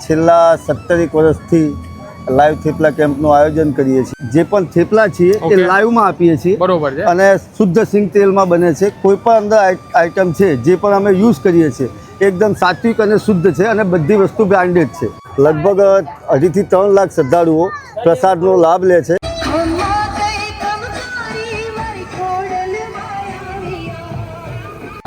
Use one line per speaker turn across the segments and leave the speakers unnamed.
છેલ્લા સત્તરેક વર્ષથી લાઈવ થેપલા કેમ્પનું આયોજન કરીએ છીએ. જે પણ થેપલા છીએ એ. લાઈવમાં આપીએ છીએ.
બરોબર છે.
અને શુદ્ધ સિંગ તેલમાં બને છે. કોઈ પણ અંદર આઇટમ આઈટમ છે જે પણ અમે યુઝ કરીએ છીએ એકદમ સાત્વિક અને શુદ્ધ છે અને બધી વસ્તુ બ્રાન્ડેડ છે. લગભગ અઢીથી ત્રણ લાખ શ્રદ્ધાળુઓ પ્રસાદનો લાભ લે છે.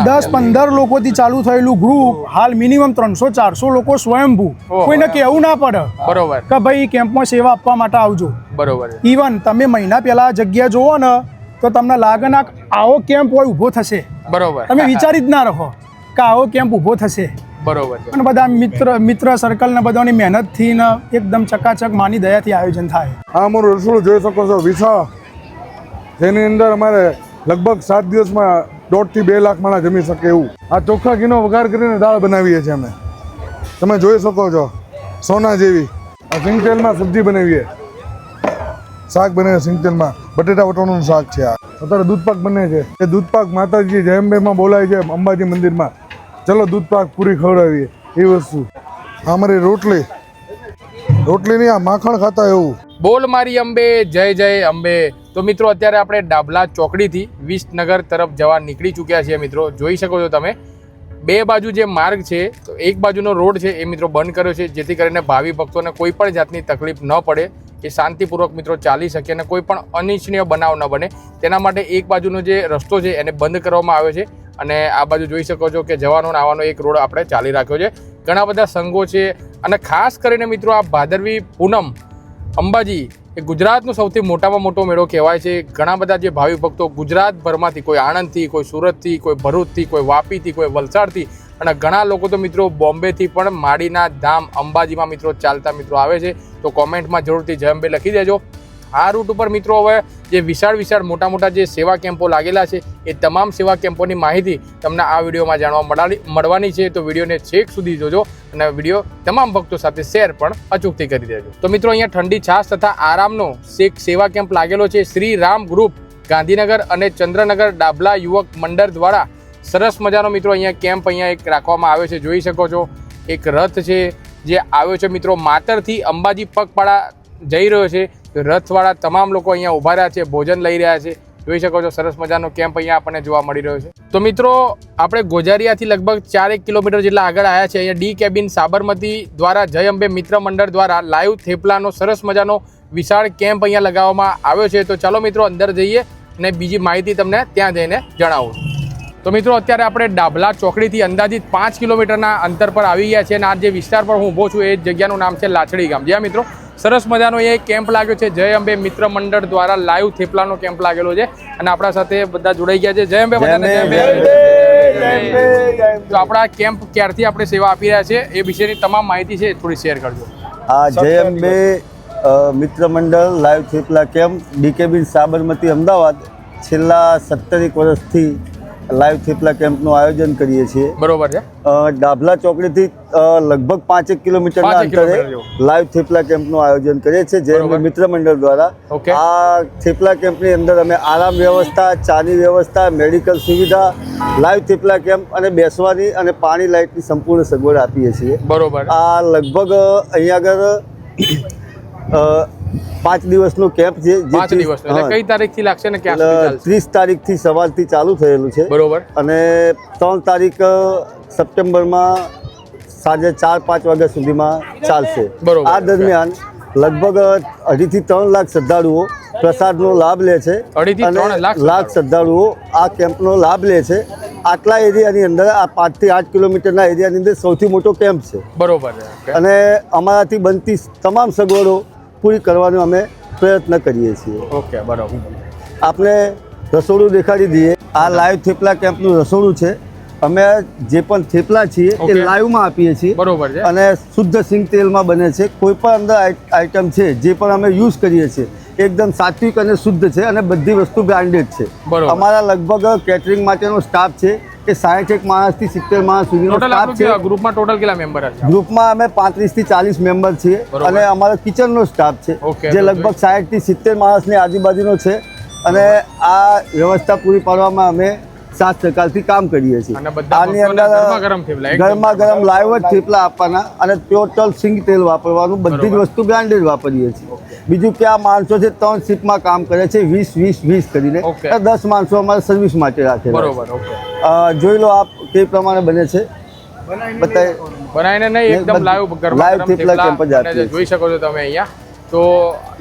દસ પંદર લોકોથી ચાલુ થયેલું ગ્રુપ હાલ મિનિમમ ત્રણસો ચારસો લોકો સ્વયંભૂ. કોઈને કહેવું ના પડે
બરોબર.
કે ભાઈ કેમ્પમાં સેવા આપવા માટે આવજો.
બરોબર.
ઇવન તમે મહિના પહેલા જગ્યા જોવો ને તો તમને લાગે ના આવો કેમ્પ હોય ઊભો થશે.
બરોબર.
તમે વિચારી જ ના રહો કે આવો કેમ્પ ઊભો થશે.
બરોબર.
અને બધા મિત્ર મિત્ર સર્કલ ને બધાની મહેનતથી ને એકદમ ચકાચક માની દયાથી આયોજન થાય.
આ અમારું રસોડું જોઈ શકો છો. વિશાળ જેની અંદર અમારે લગભગ સાત દિવસમાં દોઢથી બે લાખ માણા જમી શકે એવું. આ ચોખ્ખા ઘીનો વઘાર કરીને દાળ બનાવીએ છીએ અમે. તમે જોઈ શકો છો, સોના જેવી. આ સિંગતેલમાં સબ્જી બનાવીએ. શાક બને છે સિંગતેલમાં. બટેટા વટાણાનું શાક છે આ. અત્યારે દૂધપાક બને છે. એ દૂધપાક માતાજી જયંબેમાં બોલાય છે અંબાજી મંદિરમાં. ચલો દૂધપાક પૂરી ખવડાવીએ. એ વસ્તુ. અમારી રોટલી. રોટલી નહીં આ માખણ ખાતા એવું.
બોલ મારી અંબે, જય જય અંબે. તો મિત્રો, અત્યારે આપણે ડાબલા ચોકડીથી વિસનગર તરફ જવા નીકળી ચૂક્યા છીએ મિત્રો. જોઈ શકો છો તમે. બે બાજુ જે માર્ગ છે, તો એક બાજુનો રોડ છે એ મિત્રો બંધ કર્યો છે, જેથી કરીને ભાવિ ભક્તોને કોઈ પણ જાતની તકલીફ ન પડે, એ શાંતિપૂર્વક મિત્રો ચાલી શકે અને કોઈ પણ અનિચ્છનીય બનાવ ન બને. તેના માટે એક બાજુનો જે રસ્તો છે એને બંધ કરવામાં આવ્યો છે અને આ બાજુ જોઈ શકો છો કે જવાનો આવવાનો એક રોડ આપણે ચાલી રાખ્યો છે. ઘણા બધા સંઘો છે અને ખાસ કરીને મિત્રો આ ભાદરવી પૂનમ અંબાજી એ ગુજરાતનો સૌથી મોટામાં મોટો મેળો કહેવાય છે. ઘણા બધા જે ભાવિ ભક્તો ગુજરાતભરમાંથી કોઈ આણંદથી, કોઈ સુરતથી, કોઈ ભરૂચથી, કોઈ વાપીથી, કોઈ વલસાડથી અને ઘણા લોકો તો મિત્રો બોમ્બેથી પણ માડીના ધામ અંબાજીમાં મિત્રો ચાલતા મિત્રો આવે છે. તો કોમેન્ટમાં જરૂરથી જય અંબે લખી દેજો. આ રૂટ ઉપર મિત્રો હવે જે વિશાળ વિશાળ મોટા મોટા જે સેવા કેમ્પો લાગેલા છે, એ તમામ સેવા કેમ્પોની માહિતી તમને આ વિડીયોમાં જાણવા મળવાની છે. તો વિડીયોને છેક સુધી જોજો અને વીડિયો તમામ ભક્તો સાથે શેર પણ અચૂકથી કરી દેજો. તો મિત્રો અહીંયા ઠંડી છાશ તથા આરામનો શેખ સેવા કેમ્પ લાગેલો છે. શ્રી રામ ગ્રુપ, ગાંધીનગર અને ચંદ્રનગર ડાબલા યુવક મંડળ દ્વારા સરસ મજાનો મિત્રો અહીંયા કેમ્પ અહીંયા એક રાખવામાં આવ્યો છે. જોઈ શકો છો, એક રથ છે જે આવ્યો છે મિત્રો. માતરથી અંબાજી પગપાળા જઈ રહ્યો છે. રથવાળા તમામ લોકો અહીંયા ઊભા રહ્યા છે, ભોજન લઈ રહ્યા છે. જોઈ શકો છો, સરસ મજાનો કેમ્પ અહીંયા આપણને જોવા મળી રહ્યો છે. તો મિત્રો, આપણે ગોજારિયાથી લગભગ ચારેક કિલોમીટર જેટલા આગળ આવ્યા છે અહીંયા ડી કેબિન સાબરમતી દ્વારા જય અંબે મિત્ર મંડળ દ્વારા લાઈવ થેપલાનો સરસ મજાનો વિશાળ કેમ્પ અહીંયા લગાવવામાં આવ્યો છે. તો ચાલો મિત્રો, અંદર જઈએ અને બીજી માહિતી તમને ત્યાં જઈને જણાવું. તો મિત્રો, અત્યારે આપણે ડાભલા ચોકડીથી અંદાજિત પાંચ કિલોમીટરના અંતર પર આવી ગયા છે અને આ જે વિસ્તાર પર હું ઊભો છું એ જગ્યાનું નામ છે લાછડી ગામ. જ્યાં મિત્રો સરસ મજાનો એ કેમ્પ લાગ્યો છે. જય અંબે મિત્ર મંડળ દ્વારા લાઈવ થેપલાનો કેમ્પ લાગેલો છે અને આપણા સાથે બધા જોડાઈ ગયા છે. જય અંબે તો આપણા કેમ્પ ક્યારથી આપણે સેવા આપી રહ્યા છે એ વિશેની તમામ માહિતી છે થોડી શેર કરજો.
આ જય અંબે મિત્ર મંડળ live thepla camp. DKB Sabarmati Ahmedabad છેલ્લા સત્તરેક વર્ષથી લાઈવ થેપલા કેમ્પનું આયોજન કરીએ છીએ.
બરોબર છે.
ડાભલા ચોકડીથી લગભગ પાંચેક કિલોમીટરના અંતરે લાઈવ થેપલા કેમ્પનું આયોજન કરીએ છીએ જે. મિત્ર મંડળ દ્વારા. આ થેપલા કેમ્પની અંદર અમે આરામ વ્યવસ્થા ચાની વ્યવસ્થા મેડિકલ સુવિધા લાઈવ થેપલા કેમ્પ અને બેસવાની અને પાણી લાઇટની સંપૂર્ણ સગવડ આપીએ છીએ.
બરોબર.
આ લગભગ અહીંયા આગળ પાંચ દિવસનો કેમ્પ છે
પાંચ દિવસ. કઈ તારીખથી લાગશે ને ક્યાં
ત્રીસ તારીખથી સવારથી ચાલુ થયેલું છે.
બરોબર.
અને ત્રણ તારીખ સપ્ટેમ્બરમાં સાંજે ચાર પાંચ વાગ્યા સુધીમાં ચાલશે.
બરોબર.
આ દરમિયાન લગભગ અઢીથી ત્રણ લાખ શ્રદ્ધાળુઓ પ્રસાદનો લાભ લે છે. અને
લાખ
લાખ શ્રદ્ધાળુઓ આ કેમ્પનો લાભ લે છે. આટલા એરિયાની અંદર આ પાંચથી આઠ કિલોમીટરના એરિયાની અંદર સૌથી મોટો કેમ્પ છે.
બરોબર.
અને અમારાથી બનતી તમામ સગવડો પૂરી કરવાનો અમે પ્રયત્ન કરીએ છીએ.
ઓકે બરાબર.
આપને રસોડું દેખાડી દઈએ. આ લાઈવ થેપલા કેમ્પનું રસોડું છે. અમે જે પણ થેપલા છીએ એ. લાઈવમાં આપીએ છીએ.
બરોબર છે.
અને શુદ્ધ સિંગ તેલમાં બને છે. કોઈ પણ અંદર આઈ- આઈટમ છે જે પણ અમે યુઝ કરીએ છીએ એકદમ સાત્વિક અને શુદ્ધ છે અને બધી વસ્તુ બ્રાન્ડેડ છે. અમારા લગભગ કેટરિંગ માટેનો સ્ટાફ છે. એ સાઠ એક માણસથી સિત્તેર માણસ સુધીનો સ્ટાફ છે.
ગ્રુપમાં ટોટલ કેટલા મેમ્બર
ગ્રુપમાં અમે પાંત્રીસથી ચાલીસ મેમ્બર છીએ. અને અમારો કિચનનો સ્ટાફ છે જે લગભગ સાઠથી સિત્તેર માણસની આજુબાજુનો છે. અને આ વ્યવસ્થા પૂરી પાડવામાં અમે સાત ટકાથી કામ કરીએ છીએ.
અને બધા
આની અંદર
ગરમા ગરમ
લાઈવ જ થેપલા આપવાના અને ટોટલ સિંગ તેલ વાપરવાનું બધી જ વસ્તુ બ્રાન્ડેડ વાપરીએ છીએ. બીજું કે આ માણસો છે ત્રણ શિફ્ટમાં કામ કરે છે વીસ વીસ વીસ કરીને. દસ માણસો અમારે સર્વિસ માટે રાખેલા છે.
બરોબર
જોઈ લો આપ તે પ્રમાણે બને છે.
બનાવીને નહીં એકદમ લાઈવ
લાઈવ.
જોઈ શકો છો તમે અહીંયા. તો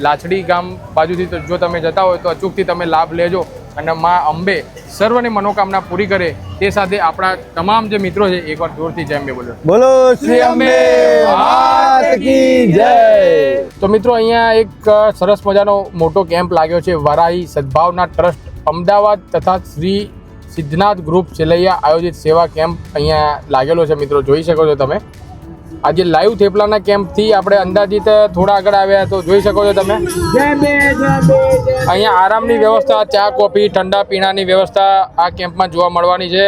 લાછડી ગામ બાજુથી તો જો તમે જતા હોય તો અચૂકથી તમે લાભ લેજો. અને મા અંબે સર્વની મનોકામના પૂરી કરે તે સાથે આપણા તમામ જે મિત્રો છે એકવાર જોરથી જય અંબે બોલો
બોલો શ્રી અંબે કી જય.
તો મિત્રો અહીંયા એક સરસ મજાનો મોટો કેમ્પ લાગ્યો છે વરાઈ સદભાવના ટ્રસ્ટ અમદાવાદ તથા શ્રી સિદ્ધનાથ ગ્રુપ ચેલૈયા આયોજિત સેવા કેમ્પ અહીંયા લાગેલો છે મિત્રો. જોઈ શકો છો તમે. આજે લાઈવ થેપલાના કેમ્પથી આપણે અંદાજિત થોડા આગળ આવ્યા તો જોઈ શકો છો તમે. અહીંયા આરામની વ્યવસ્થા ચા કોફી ઠંડા પીણાની વ્યવસ્થા આ કેમ્પમાં જોવા મળવાની છે.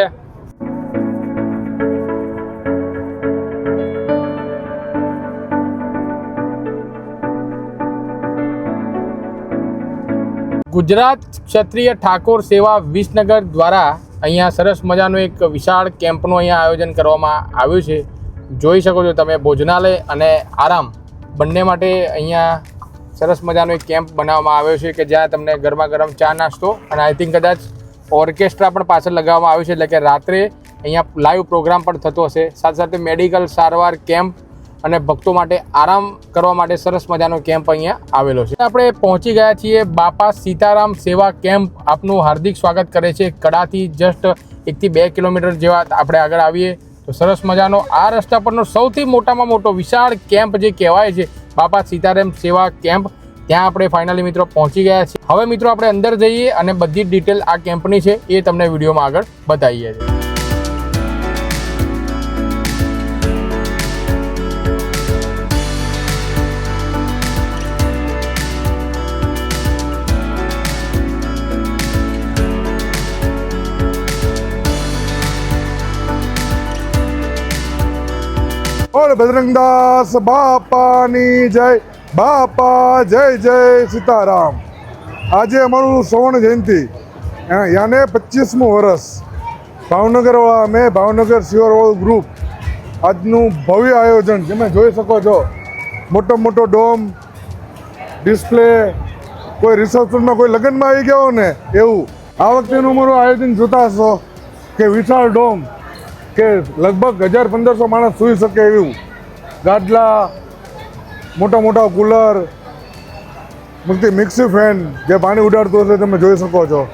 ગુજરાત ક્ષત્રિય ઠાકોર સેવા વિસનગર દ્વારા અહીંયા સરસ મજાનું એક વિશાળ કેમ્પનું અહીંયા આયોજન કરવામાં આવ્યું છે. જોઈ શકો છો તમે ભોજનાલય અને આરામ બંને માટે અહીંયા સરસ મજાનો એક કેમ્પ બનાવવામાં આવ્યો છે કે જ્યાં તમને ગરમા ગરમ ચા નાસ્તો અને આઈ થિંક કદાચ ઓર્કેસ્ટ્રા પણ પાછળ લગાવવામાં આવ્યું છે. એટલે કે રાત્રે અહીંયા લાઈવ પ્રોગ્રામ પણ થતો હશે. સાથે સાથે મેડિકલ સારવાર કેમ્પ અને ભક્તો માટે આરામ કરવા માટે સરસ મજાનો કેમ્પ અહીંયા આવેલો છે. આપણે પહોંચી ગયા છીએ બાપા સીતારામ સેવા કેમ્પ. આપનું હાર્દિક સ્વાગત કરે છે. કડાથી જસ્ટ એકથી બે કિલોમીટર જેવા આપણે આગળ આવીએ. તો સરસ મજાનો આ રસ્તા પરનો સૌથી મોટામાં મોટો વિશાળ કેમ્પ જે કહેવાય છે, બાપા સીતારામ સેવા કેમ્પ, ત્યાં આપણે ફાઇનલી મિત્રો પહોંચી ગયા છીએ. હવે મિત્રો આપણે અંદર જઈએ અને બધી જ ડિટેલ આ કેમ્પની છે એ તમને વિડીયોમાં આગળ બતાવીએ છીએ.
ઓર બજરંગદાસ બાપાની જય. બાપા, જય જય સીતારામ. આજે અમારું સુવર્ણ જયંતિ. યાને પચીસમું વર્ષ ભાવનગરવાળા અમે, ભાવનગર સિવર ગ્રુપ આજનું ભવ્ય આયોજન તમે જોઈ શકો છો, મોટો મોટો ડોમ, ડિસ્પ્લે, કોઈ રિસેપ્શનમાં કોઈ લગ્નમાં આવી ગયો ને, એવું. આ વખતેનું અમારું આયોજન જોતા હશો કે વિશાળ ડોમ. કે લગભગ હજાર પંદરસો માણસ સૂઈ શકે એવું. ગાદલા, મોટા મોટા કુલર મૂકતી મિક્સી ફેન જે પાણી ઉડાડતું હશે તમે જોઈ શકો છો.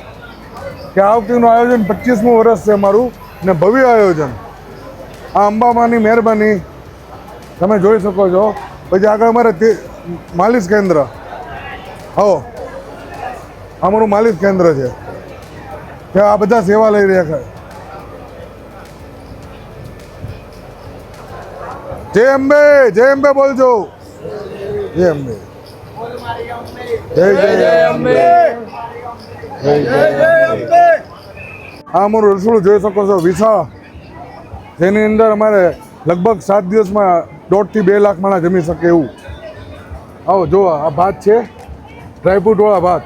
કે આ વખતેનું આયોજન પચીસમું વર્ષ છે અમારું ને ભવ્ય આયોજન. આ અંબામાની મહેરબાની તમે જોઈ શકો છો. પછી આગળ અમારે માલિશ કેન્દ્ર. હો, અમારું માલિશ કેન્દ્ર છે. ત્યાં આ બધા સેવા લઈ રહ્યા છે. જય અંબે જય અંબે બોલજો. જય અંબે. જય જય અંબે. જય જય અંબે. આ અમારું રસોડું જોઈ શકો છો વિશાળ. જેની અંદર અમારે લગભગ સાત દિવસમાં દોઢથી બે લાખ માણસ જમી શકે એવું. આવો જો આ ભાત છે. ડ્રાયફ્રૂટવાળા ભાત.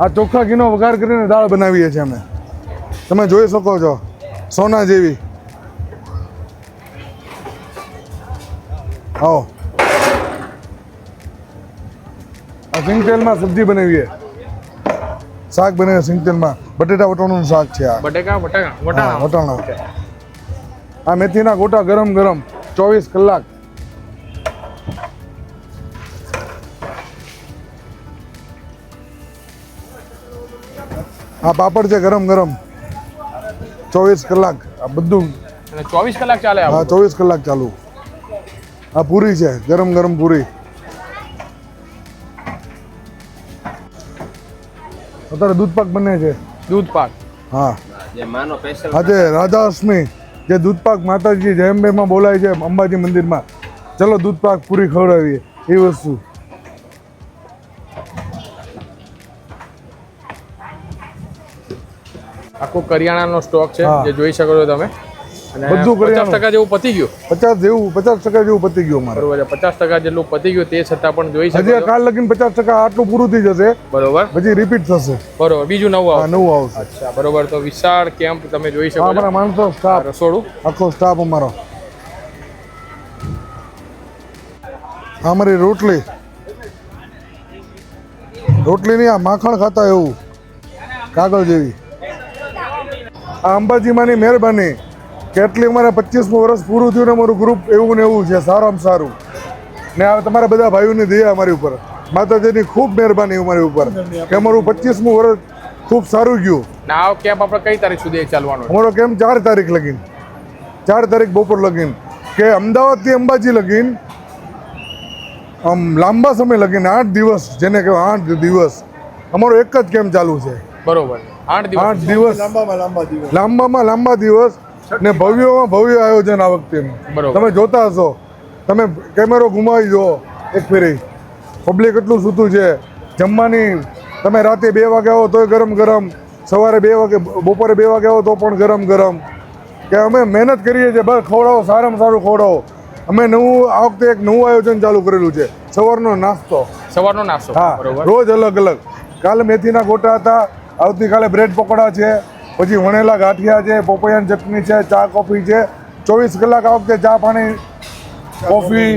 આ ચોખ્ખા ઘીનો વઘાર કરીને દાળ બનાવીએ છીએ અમે. તમે જોઈ શકો છો સોના જેવી. આવો. આ સિંગ તેલમાં સબ્જી બનાવીએ. શાક બનાવીએ સિંગ તેલમાં બટેટા વટાણાનું શાક છે આ.
બટેકા બટાકા વટાણા.
વટાણા. આ મેથીના ગોટા ગરમ ગરમ ચોવીસ કલાક. આ પાપડ છે ગરમ ગરમ. ચોવીસ કલાક. આ બધું.
ચોવીસ કલાક ચાલે
હા ચોવીસ કલાક ચાલુ. આ પૂરી છે ગરમ ગરમ પૂરી. અત્યારે દૂધ પાક બને છે.
દૂધ પાક.
હા. આજે રાધાષ્ટમી જે દૂધપાક માતાજી જયંબેમાં બોલાય છે અંબાજી મંદિરમાં. ચલો દૂધપાક પૂરી ખવડાવીએ. એ વસ્તુ.
આખો કરિયાણાનો સ્ટોક છે જે જોઈ શકો છો તમે.
બધું
પચાસ ટકા જેવું પતી ગયું.
પચાસ જેવું પચાસ ટકા જેવું પતી ગયું અમારે.
બરોબર પચાસ ટકા જેટલું પતી ગયું તે છતાં પણ જોઈ શકો
હજી કાલ લગીને પચાસ ટકા આટલું પૂરું થઈ જશે.
બરોબર.
પછી રિપીટ થશે.
બરોબર બીજું નવું આવશે.
નવું આવશે.
અચ્છા બરોબર. તો વિશાળ કેમ્પ તમે જોઈ શકો
અમારા માણસો સ્ટાફ
રસોડું.
આખો સ્ટાફ અમારો. અમારી રોટલી. રોટલી નહીં આ માખણ ખાતા એવું. કાગળ જેવી. આ અંબાજીમાંની મહેરબાની. કેટલી અમારે પચીસમું વર્ષ પૂરું થયું ને અમારું ગ્રુપ એવું ને એવું છે સારામાં સારું. ને આ તમારા બધા ભાઈઓની દયા અમારી ઉપર. માતાજીની ખૂબ મહેરબાની અમારી ઉપર. કે અમારું પચીસમું વર્ષ ખૂબ સારું ગયું.
ને આ કેમ્પ આપણે કઈ તારીખ સુધી ચાલવાનો
અમારો કેમ ચાર તારીખ લગીન. ચાર તારીખ બપોર લગીન. કે અમદાવાદથી અંબાજી લગીન આમ લાંબા સમય લગીને આઠ દિવસ જેને કહેવાય આઠ દિવસ. અમારો એક જ કેમ ચાલુ છે.
બરોબર. આઠ દિવસ.
આઠ દિવસ. લાંબામાં લાંબા દિવસ. ને ભવ્યમાં ભવ્ય આયોજન આ વખતે તમે જોતા હશો. તમે કેમેરો ઘુમાવી દો એક ફેરી. પબ્લિક એટલું સૂતું છે. જમવાની તમે રાતે બે વાગે આવો તોય ગરમ ગરમ. સવારે બે વાગે બપોરે બે વાગે આવો તો પણ ગરમ ગરમ. કે અમે મહેનત કરીએ છીએ. બસ ખવડાવો સારામાં સારું ખવડાવો. અમે નવું આ વખતે એક નવું આયોજન ચાલુ કરેલું છે. સવારનો નાસ્તો.
સવારનો નાસ્તો.
હા રોજ અલગ અલગ. કાલે મેથીના ગોટા હતા. આવતીકાલે બ્રેડ પકોડા છે, પછી વણેલા ગાંઠિયા છે, પોપૈયાની ચટણી છે, ચા, કોફી છે, ચોવીસ કલાક આ વખતે ચા પાણી, કોફી,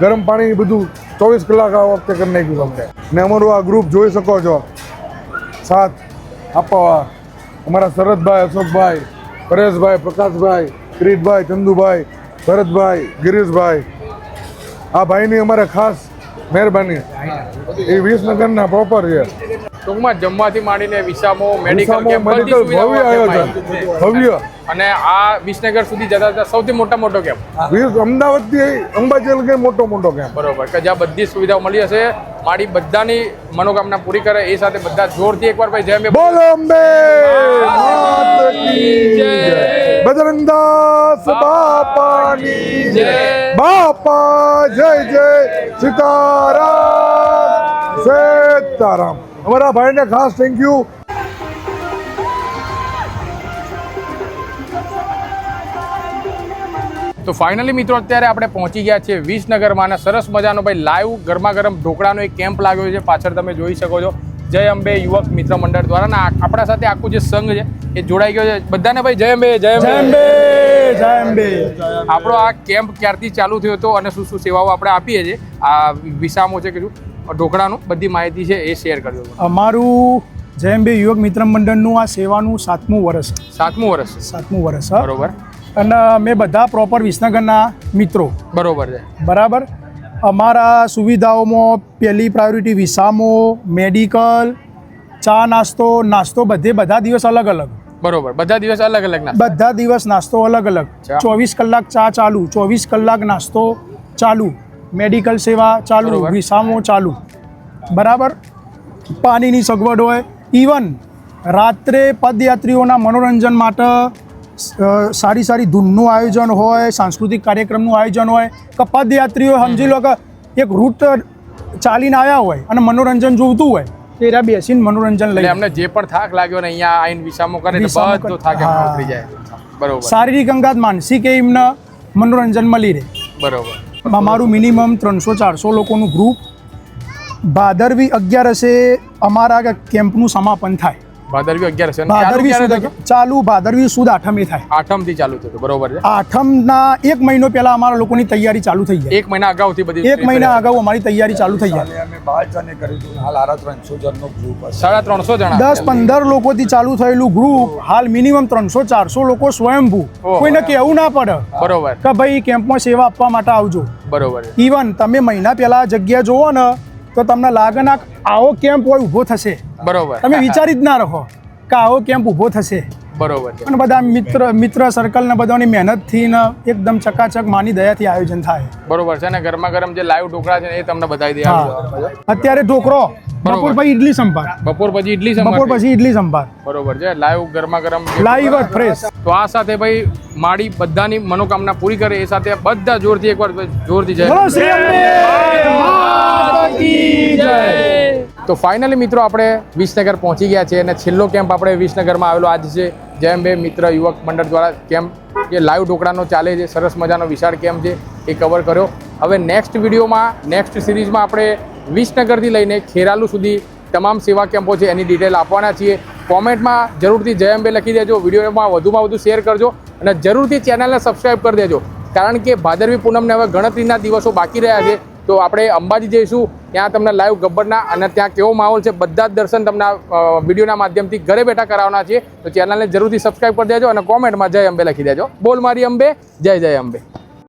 ગરમ પાણી બધું ચોવીસ કલાક આ વખતે કરી નાખ્યું તમને ને અમારું આ ગ્રુપ જોઈ શકો છો. સાથ આપવા અમારા શરદભાઈ, અશોકભાઈ, પરેશભાઈ, પ્રકાશભાઈ, કિરીટભાઈ, ચંદુભાઈ, ભરતભાઈ, ગિરીશભાઈ. આ ભાઈની અમારે ખાસ મહેરબાની. એ વિસનગરના પ્રોપર છે.
ટૂંકમાં જમવાથી માંડીને વિસામો મેડિકલ
ભવ્ય
અને આ વિસનગર સુધી જતા જતા સૌથી મોટા મોટો કેમ્પ
અમદાવાદથી અંબાજી લગી મોટો મોટો કેમ્પ
બરોબર કે જ્યાં બધી સુવિધાઓ મળી હશે મારી બધાની મનોકામના પૂરી કરે એ સાથે બધા જોરથી એકવાર ભાઈ જય
બોલો. અંબે. બજરંગદાસ બાપાની
જય.
બાપા જય જય! સીતારામ સીતારામ. અમારા ભાઈને ખાસ થેન્ક યુ
તો ફાઇનલી મિત્રો અત્યારે આપણે પહોંચી ગયા છીએ વિસનગરમાં અને સરસ મજાનો ભાઈ લાઈવ ગરમા ગરમ ઢોકળાનો એક કેમ્પ લાગ્યો છે. પાછળ તમે જોઈ શકો છો. જય અંબે યુવક મિત્ર મંડળ દ્વારા. આ- આપણા સાથે આખું જે સંઘ છે એ જોડાઈ ગયો છે. બધાને ભાઈ જય અંબે જય અંબે.
જય અંબે
આપણો આ કેમ્પ ક્યારથી ચાલુ થયો હતો અને શું શું સેવાઓ આપણે આપીએ છીએ? આ વિસામો છે કીધું ઢોકળાનું બધી માહિતી છે એ શેર કરજો.
અમારું જેમ બે યુવક મિત્ર મંડળનું આ સેવાનું સાતમું વર્ષ
સાતમું વર્ષ
સાતમું વર્ષ.
બરોબર.
અને મેં બધા પ્રોપર વિસનગરના મિત્રો.
બરોબર છે.
બરાબર? અમારા સુવિધાઓમાં પહેલી પ્રાયોરિટી વિસામો મેડિકલ ચા નાસ્તો નાસ્તો બધે બધા દિવસ અલગ અલગ.
બરોબર. બધા દિવસ અલગ અલગ
બધા દિવસ નાસ્તો અલગ અલગ. ચોવીસ કલાક ચા ચાલુ ચોવીસ કલાક નાસ્તો ચાલુ. મેડિકલ સેવા ચાલુ. વિસામો ચાલુ. બરાબર? પાણીની સગવડ હોય. ઇવન રાત્રે પદયાત્રીઓના મનોરંજન માટે સારી સારી ધૂનનું આયોજન હોય સાંસ્કૃતિક કાર્યક્રમનું આયોજન હોય કે પદયાત્રીઓ સમજી લો કે એક રૂટ ચાલીને આવ્યા હોય અને મનોરંજન જોઈતું હોય તો એરા બેસીને મનોરંજન લઈ
એમને જે પણ થાક લાગ્યો ને અહીંયા આઈન વિસામો કરે બધો થાક એમનો ઉતરી જાય. બરોબર.
શારીરિક અંગાત માનસિક એમને મનોરંજન મળી રહે.
બરોબર.
અમારું મિનિમમ ત્રણસો ચારસો લોકોનું ગ્રુપ ભાદરવી અગિયારસે અમારા કેમ્પનું સમાપન થાય.
ભાદરવી અગિયાર છે. અને ચાલુ
ભાદરવી સુદ ચાલુ ભાદરવી સુદ આઠમે થાય.
આઠમથી ચાલુ થતું બરોબર છે?
આઠમના એક મહિનો પહેલા અમારા લોકોની તૈયારી ચાલુ થઈ જાય.
એક મહિના અગાઉથી બધી
એક મહિના અગાઉ અમારી તૈયારી ચાલુ થઈ જાય.
અમે બાર જણે કર્યું હતું હાલ આરા ત્રણસો જણનો ગ્રુપ
સાડા ત્રણસો જણા.
દસ પંદર લોકોથી ચાલુ થયેલું ગ્રુપ હાલ મિનિમમ ત્રણસો ચારસો લોકો સ્વયંભૂ. કોઈને કેવું ના પડે
બરોબર.
કે ભાઈ કેમ્પમાં સેવા આપવા માટે આવજો.
બરોબર
ઇવન તમે મહિના પહેલા જગ્યા જોવો ને તો તમને લાગે ના આવો કેમ્પ હોય ઊભો થશે.
બરોબર.
તમે વિચારી જ ના રહો કે આવો કેમ્પ ઊભો થશે.
બરોબર છે.
અને બધા મિત્ર મિત્ર સર્કલ ને બધાની મહેનતથી ને એકદમ ચકાચક માની દયાથી આયોજન થાય.
બરોબર છે અને ગરમા ગરમ જે લાઈવ ઢોકળા છે એ તમને બતાવી દે
અત્યારે ઢોકળો બપોર પછી ઇડલી સંભાર.
બપોર પછી ઇડલી
બપોર પછી ઇડલી સંભાર.
બરોબર છે લાઈવ ગરમા ગરમ
લાઈવ ફ્રેશ
તો આ સાથે ભાઈ માડી બધાની મનોકામના પૂરી કરે એ સાથે બધા જોરથી એકવાર જોરથી જય.
શ્રી જય.
તો ફાઇનલી મિત્રો આપણે વિસનગર પહોંચી ગયા છે અને છેલ્લો કેમ્પ આપણે વિસનગરમાં આવેલો આજ છે. જેમ બે મિત્ર યુવક મંડળ દ્વારા કેમ્પ જે લાઈવ ઢોકળાનો ચાલે છે, સરસ મજાનો વિશાળ કેમ્પ છે, એ કવર કર્યો. હવે નેક્સ્ટ વિડીયોમાં નેક્સ્ટ સિરીઝમાં આપણે વિસનગરથી લઈને ખેરાલુ સુધી તમામ સેવા કેમ્પો છે, એની ડિટેલ આપવાના છીએ. કોમેન્ટમાં જરૂરથી જય અંબે લખી દેજો, વિડીયોમાં વધુમાં વધુ શેર કરજો અને જરૂરથી ચેનલને સબસ્ક્રાઈબ કરી દેજો. કારણ કે ભાદરવી પૂનમને હવે ગણતરીના દિવસો બાકી રહ્યા છે. તો આપણે અંબાજી જઈશું. ત્યાં તમને લાઈવ ગબ્બરના અને ત્યાં કેવો માહોલ છે બધા જ દર્શન તમને વિડીયોના માધ્યમથી ઘરે બેઠા કરાવવાના છે તો ચેનલને જરૂરથી સબસ્ક્રાઈબ કરી દેજો અને કોમેન્ટમાં જય અંબે લખી દેજો. બોલ મારી અંબે, જય જય અંબે.